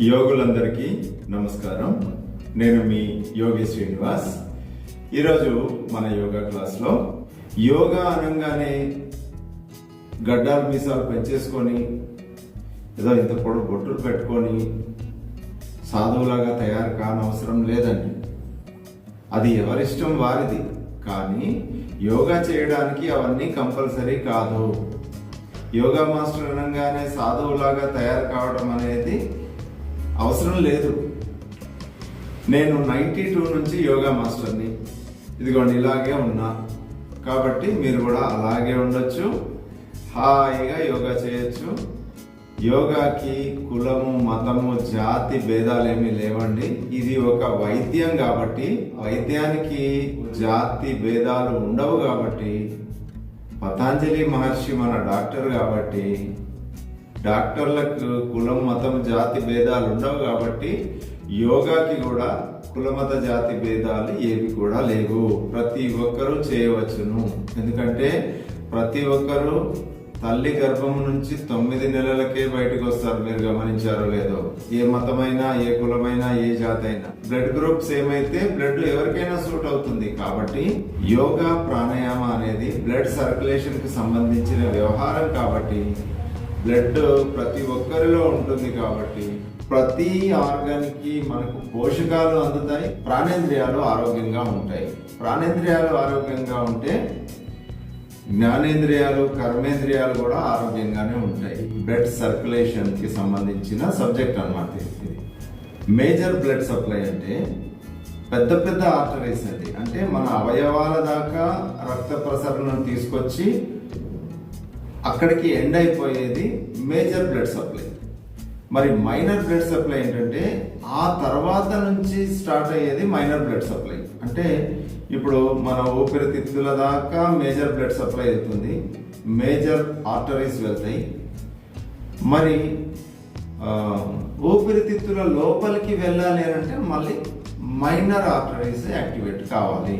యోగులందరికీ నమస్కారం. నేను మీ యోగి శ్రీనివాస్. ఈరోజు మన యోగా క్లాస్లో యోగా అనగానే గడ్డాలు మీసాలు పెంచేసుకొని ఏదో ఇంత పొడు బొట్టులు పెట్టుకొని సాధువులాగా తయారు కానవసరం లేదండి. అది ఎవరిష్టం వారిది. కానీ యోగా చేయడానికి అవన్నీ కంపల్సరీ కాదు. యోగా మాస్టర్ అనగానే సాధువులాగా తయారు కావడం అనేది అవసరం లేదు. నేను నైంటీ టూ నుంచి యోగా మాస్టర్ని. ఇదిగోండి ఇలాగే ఉన్నా. కాబట్టి మీరు కూడా అలాగే ఉండొచ్చు. హాయిగా యోగా చేయొచ్చు. యోగాకి కులము మతము జాతి భేదాలు ఏమీ లేవండి. ఇది ఒక వైద్యం కాబట్టి వైద్యానికి జాతి భేదాలు ఉండవు కాబట్టి పతాంజలి మహర్షి మన డాక్టర్ కాబట్టి డాక్టర్లకు కులం మతం జాతి భేదాలు ఉండవు కాబట్టి యోగాకి కూడా కులమత జాతి భేదాలు ఏవి కూడా లేవు. ప్రతి ఒక్కరూ చేయవచ్చును. ఎందుకంటే ప్రతి ఒక్కరూ తల్లి గర్భం నుంచి తొమ్మిది నెలలకే బయటకు వస్తారు. మీరు గమనించారో లేదో. ఏ మతమైనా ఏ కులమైనా ఏ జాతి అయినా బ్లడ్ గ్రూప్స్ ఏమైతే బ్లడ్ ఎవరికైనా సూట్ అవుతుంది. కాబట్టి యోగా ప్రాణాయామ అనేది బ్లడ్ సర్క్యులేషన్కి సంబంధించిన వ్యవహారం కాబట్టి బ్లడ్ ప్రతి ఒక్కరిలో ఉంటుంది కాబట్టి ప్రతి ఆర్గన్ మనకు పోషకాలు అందుతాయి ప్రాణేంద్రియాలు ఆరోగ్యంగా ఉంటాయి. ప్రాణేంద్రియాలు ఆరోగ్యంగా ఉంటే జ్ఞానేంద్రియాలు కర్మేంద్రియాలు కూడా ఆరోగ్యంగానే ఉంటాయి. బ్లడ్ సర్క్యులేషన్కి సంబంధించిన సబ్జెక్ట్ అన్నమాట ఇది. మేజర్ బ్లడ్ సప్లై అంటే పెద్ద పెద్ద ఆర్టరీస్ అది. అంటే మన అవయవాల దాకా రక్త ప్రసరణను తీసుకొచ్చి అక్కడికి ఎండ్ అయిపోయేది మేజర్ బ్లడ్ సప్లై మరి మైనర్ బ్లడ్ సప్లై ఏంటంటే ఆ తర్వాత నుంచి స్టార్ట్ అయ్యేది మైనర్ బ్లడ్ సప్లై అంటే ఇప్పుడు మన ఊపిరితిత్తుల దాకా మేజర్ బ్లడ్ సప్లై అవుతుంది. మేజర్ ఆర్టరీస్ వెళ్తాయి. మరి ఊపిరితిత్తుల లోపలికి వెళ్ళాలి అని అంటే మళ్ళీ మైనర్ ఆర్టరీస్ యాక్టివేట్ కావాలి.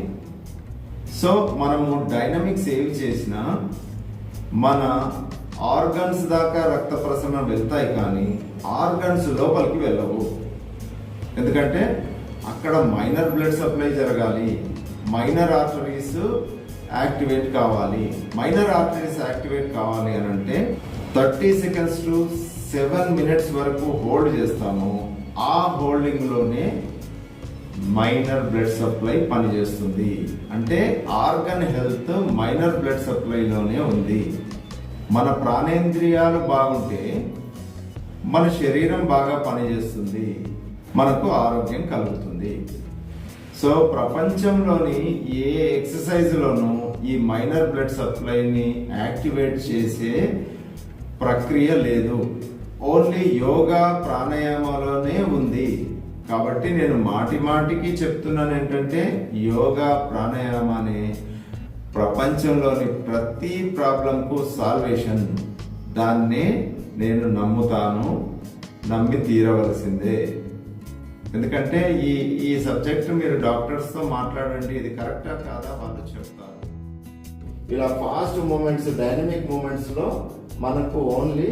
సో మనము డైనమిక్స్ ఏవి చేసినా మన ఆర్గన్స్ దాకా రక్త ప్రసరణ వెళ్తాయి కానీ ఆర్గన్స్ లోపలికి వెళ్ళవు. ఎందుకంటే అక్కడ మైనర్ బ్లడ్ సప్లై జరగాలి. మైనర్ ఆర్టరీస్ యాక్టివేట్ కావాలి. మైనర్ ఆర్టరీస్ యాక్టివేట్ కావాలి అని అంటే thirty seconds to seven minutes వరకు హోల్డ్ చేస్తాము. ఆ హోల్డింగ్లోనే మైనర్ బ్లడ్ సప్లై పనిచేస్తుంది. అంటే ఆర్గన్ హెల్త్ మైనర్ బ్లడ్ సప్లైలోనే ఉంది. మన ప్రాణేంద్రియాలు బాగుంటే మన శరీరం బాగా పనిచేస్తుంది. మనకు ఆరోగ్యం కలుగుతుంది. సో ప్రపంచంలోని ఏ ఎక్సర్సైజ్లోనూ ఈ మైనర్ బ్లడ్ సప్లైని యాక్టివేట్ చేసే ప్రక్రియ లేదు. ఓన్లీ యోగా ప్రాణాయామాలోనే ఉంది. కాబట్టి నేను మాటి మాటికి చెప్తున్నాను ఏంటంటే యోగా ప్రాణాయామాన్ని ప్రపంచంలోని ప్రతి ప్రాబ్లంకు సాల్వేషన్. దాన్నే నేను నమ్ముతాను నమ్మి తీరవలసిందే. ఎందుకంటే ఈ ఈ సబ్జెక్ట్ మీరు డాక్టర్స్తో మాట్లాడండి ఇది కరెక్టా కాదా వాళ్ళు చెప్తారు. ఇలా ఫాస్ట్ మూమెంట్స్ డైనమిక్ మూమెంట్స్లో మనకు ఓన్లీ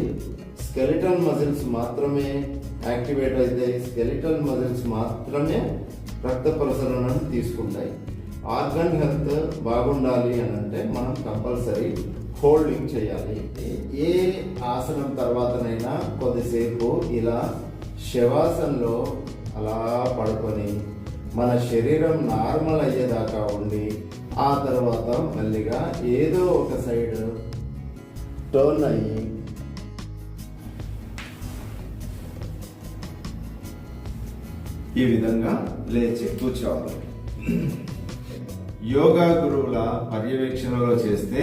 స్కెలిటల్ మజిల్స్ మాత్రమే యాక్టివేట్ అవుతాయి స్కెలిటల్ మజిల్స్ మాత్రమే రక్త ప్రసరణను తీసుకుంటాయి. ఆర్గన్ హెల్త్ బాగుండాలి అని అంటే మనం కంపల్సరీ హోల్డింగ్ చేయాలి. ఏ ఆసనం తర్వాతనైనా కొద్దిసేపు ఇలా శవాసనలో అలా పడుకొని మన శరీరం నార్మల్ అయ్యేదాకా ఉండి ఆ తర్వాత మెల్లిగా ఏదో ఒక సైడ్ టర్న్ అయ్యి ఈ విధంగా లేచి కూర్చోవాలి. యోగా గురువుల పర్యవేక్షణలో చేస్తే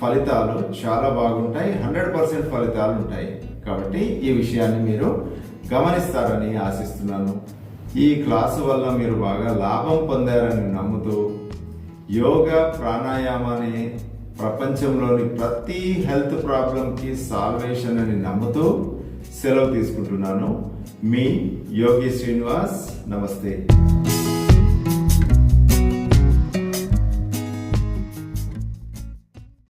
ఫలితాలు చాలా బాగుంటాయి హండ్రెడ్ పర్సెంట్ ఫలితాలు ఉంటాయి. కాబట్టి ఈ విషయాన్ని మీరు గమనిస్తారని ఆశిస్తున్నాను. ఈ క్లాసు వల్ల మీరు బాగా లాభం పొందారని నమ్ముతూ యోగా ప్రాణాయామాన్ని ప్రపంచంలోని ప్రతి హెల్త్ ప్రాబ్లంకి సాల్వేషన్ అని నమ్ముతూ సెలవు తీసుకుంటున్నాను. మీ యోగి శ్రీనివాస్ నమస్తే.